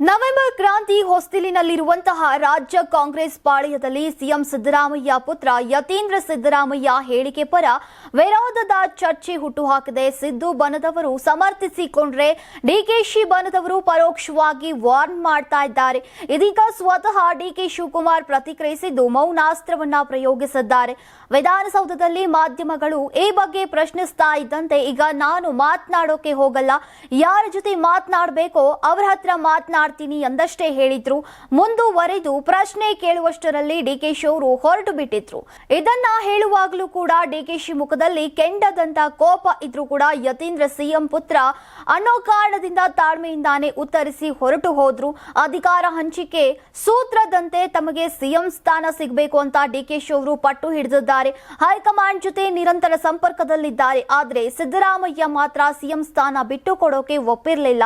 November ಕ್ರಾಂತಿ ಹೊಸ್ತಿಲಿನಲ್ಲಿರುವಂತಹ ರಾಜ್ಯ Congress ಪಾಳೆಯದಲ್ಲಿ CM Siddaramaiah ಪುತ್ರ ಯತೀಂದ್ರ ಸಿದ್ದರಾಮಯ್ಯ ಹೇಳಿಕೆ ಪರ ವಿರೋಧದ ಚರ್ಚೆ ಹುಟ್ಟುಹಾಕಿದೆ. ಸಿದ್ದು ಬನದವರು ಸಮರ್ಥಿಸಿಕೊಂಡ್ರೆ ಡಿಕೆಶಿ ಬನದವರು ಪರೋಕ್ಷವಾಗಿ ವಾರ್ನ್ ಮಾಡ್ತಾ ಇದ್ದಾರೆ. ಇದೀಗ ಸ್ವತಃ ಡಿಕೆ ಶಿವಕುಮಾರ್ ಪ್ರತಿಕ್ರಿಯಿಸಿದ್ದು ಮೌನಾಸ್ತ್ರವನ್ನ ಪ್ರಯೋಗಿಸಿದ್ದಾರೆ. ವಿಧಾನಸೌಧದಲ್ಲಿ ಮಾಧ್ಯಮಗಳು ಈ ಬಗ್ಗೆ ಪ್ರಶ್ನಿಸ್ತಾ ಇದ್ದಂತೆ ಈಗ ನಾನು ಮಾತನಾಡೋಕೆ ಹೋಗಲ್ಲ. ಯಾರ ಜೊತೆ ಮಾತನಾಡಬೇಕೋ ಅವರ ಹತ್ರ ಮಾತನಾಡ್ತೀನಿ ಎಂದಷ್ಟೇ ಹೇಳಿದ್ರು. ಮುಂದುವರೆದು ಪ್ರಶ್ನೆ ಕೇಳುವಷ್ಟರಲ್ಲಿ ಡಿಕೆಶಿ ಅವರು ಹೊರಟು ಬಿಟ್ಟಿದ್ರು. ಇದನ್ನ ಹೇಳುವಾಗಲೂ ಕೂಡ ಡಿಕೆಶಿ ಮುಖದಲ್ಲಿ ಕೆಂಡದಂತ ಕೋಪ ಇದ್ರು ಕೂಡ ಯತೀಂದ್ರ ಸಿಎಂ ಪುತ್ರ ಅನ್ನೋ ಕಾರಣದಿಂದ ತಾಳ್ಮೆಯಿಂದಾನೇ ಉತ್ತರಿಸಿ ಹೊರಟು ಹೋದ್ರು. ಅಧಿಕಾರ ಹಂಚಿಕೆ ಸೂತ್ರದಂತೆ ತಮಗೆ ಸಿಎಂ ಸ್ಥಾನ ಸಿಗಬೇಕು ಅಂತ ಡಿಕೆಶಿ ಅವರು ಪಟ್ಟು ಹಿಡಿದಿದ್ದಾರೆ. ಹೈಕಮಾಂಡ್ ಜೊತೆ ನಿರಂತರ ಸಂಪರ್ಕದಲ್ಲಿದ್ದಾರೆ. ಆದ್ರೆ ಸಿದ್ದರಾಮಯ್ಯ ಮಾತ್ರ ಸಿಎಂ ಸ್ಥಾನ ಬಿಟ್ಟು ಕೊಡೋಕೆ ಒಪ್ಪಿರಲಿಲ್ಲ.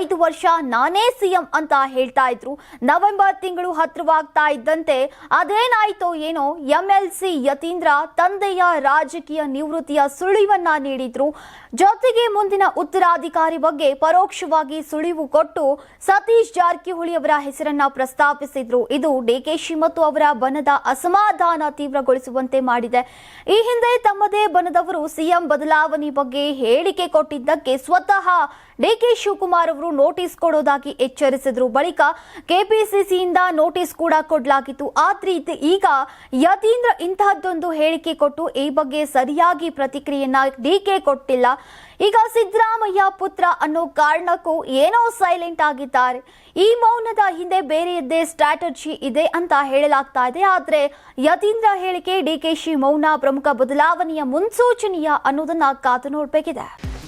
ಐದು ವರ್ಷ ನಾನೇ ಸಿಎಂ ಅಂತ ಹೇಳ್ತಾ ಇದ್ರು. ನವೆಂಬರ್ ತಿಂಗಳು ಹತ್ರವಾಗ್ತಾ ಇದ್ದಂತೆ ಅದೇನಾಯ್ತೋ ಏನೋ ಎಂಎಲ್ಸಿ ಯತೀಂದ್ರ ತಂದೆಯ ರಾಜಕೀಯ ನಿವೃತ್ತಿಯ ಸುಳಿವನ್ನ ನೀಡಿದ್ರು. ಜೊತೆಗೆ ಮುಂದಿನ ಉತ್ತರಾಧಿಕಾರಿ ಬಗ್ಗೆ ಪರೋಕ್ಷವಾಗಿ ಸುಳಿವು ಕೊಟ್ಟು ಸತೀಶ್ ಜಾರಕಿಹೊಳಿ ಅವರ ಹೆಸರನ್ನ ಪ್ರಸ್ತಾಪಿಸಿದ್ರು. ಇದು ಡಿಕೆಶಿ ಮತ್ತು ಅವರ ಬನದ ಅಸಮಾಧಾನ ತೀವ್ರಗೊಳಿಸುವಂತೆ ಮಾಡಿದೆ. ಈ ಹಿಂದೆ ತಮ್ಮದೇ ಬನದವರು ಸಿಎಂ ಬದಲಾವಣೆ ಬಗ್ಗೆ ಹೇಳಿಕೆ ಕೊಟ್ಟಿದ್ದಕ್ಕೆ ಸ್ವತಃ ಡಿಕೆ ಶಿವಕುಮಾರ್ ಅವರು ನೋಟಿಸ್ ಕೊಡೋದಾಗಿ ಎಚ್ಚರಿಸಿದ್ರು ಬಳಿಕ ಕೆಪಿಸಿಸಿಯಿಂದ ನೋಟಿಸ್ ಕೂಡ ಕೊಡಲಾಗಿತ್ತು. ಆದ್ರೆ ಈಗ ಯತೀಂದ್ರ ಇಂತಹದ್ದೊಂದು ಹೇಳಿಕೆ ಕೊಟ್ಟು ಈ ಬಗ್ಗೆ ಸರಿಯಾಗಿ ಪ್ರತಿಕ್ರಿಯೆಯನ್ನ ಡಿಕೆ ಕೊಟ್ಟಿಲ್ಲ. ಈಗ ಸಿದ್ದರಾಮಯ್ಯ ಪುತ್ರ ಅನ್ನೋ ಕಾರಣಕ್ಕೂ ಏನೋ ಸೈಲೆಂಟ್ ಆಗಿದ್ದಾರೆ. ಈ ಮೌನದ ಹಿಂದೆ ಬೇರೆಯದ್ದೇ ಸ್ಟ್ರಾಟಜಿ ಇದೆ ಅಂತ ಹೇಳಲಾಗ್ತಾ ಇದೆ. ಆದ್ರೆ ಯತೀಂದ್ರ ಹೇಳಿಕೆ ಡಿಕೆಶಿ ಮೌನ ಪ್ರಮುಖ ಬದಲಾವಣೆಯ ಮುನ್ಸೂಚನೆಯ ಅನ್ನೋದನ್ನ ಕಾತು ನೋಡ್ಬೇಕಿದೆ.